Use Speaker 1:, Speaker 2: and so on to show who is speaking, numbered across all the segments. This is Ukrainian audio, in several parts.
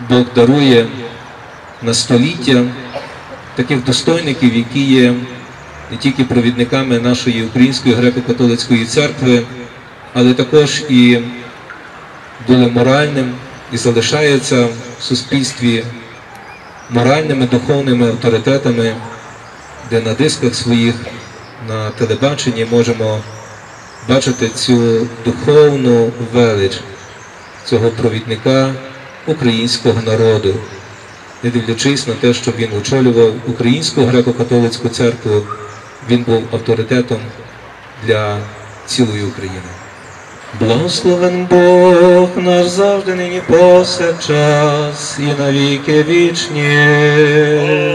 Speaker 1: Бог дарує на століття таких достойників, які є не тільки провідниками нашої Української греко-католицької церкви, але також і були моральним і залишаються в суспільстві моральними духовними авторитетами, де на дисках своїх на телебаченні можемо бачити цю духовну велич цього провідника українського народу, не дивлячись на те, що він очолював Українську греко-католицьку церкву, він був авторитетом для цілої України. Благословен Бог наш завжди нині повсякчас і навіки вічні.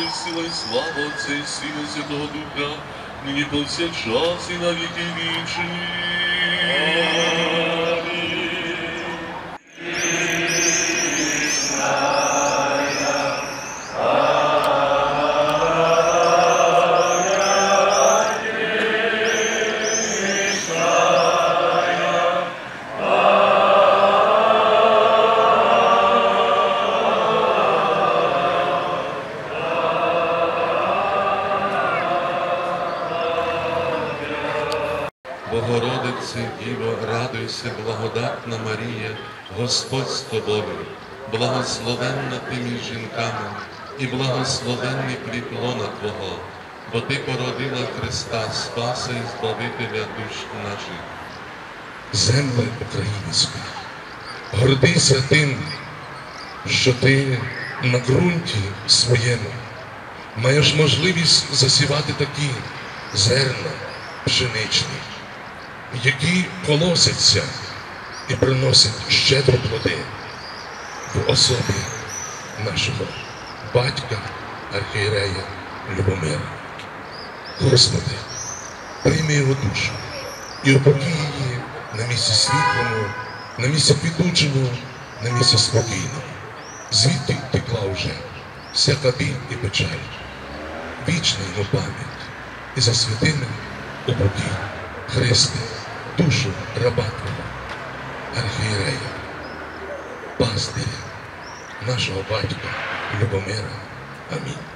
Speaker 2: і сила і слава Отця і Святого Духа, нині повсякчас і навіки вічні. Богородице, Діво, радуйся, благодатна Марія, Господь з тобою, благословенна ти між жінками, і благословенний плід Твого, бо Ти породила Христа, Спаса і Збавителя душ наших.
Speaker 3: земле українська, гордися тим, що ти на ґрунті своєму маєш можливість засівати такі зерна пшеничні, які колосяться і приносять щедро плоди в особі нашого батька архієрея Любомира. Господи, прийми його душу і упокій її на місці світлому, на місці квітучому, на місці спокійному. Звідти текла вже всяка біль і печаль. Вічна йому пам'ять і засвяти нам упокій Христе, душу раба Твого, архієрея, пастиря, нашого батька Любомира. Амінь.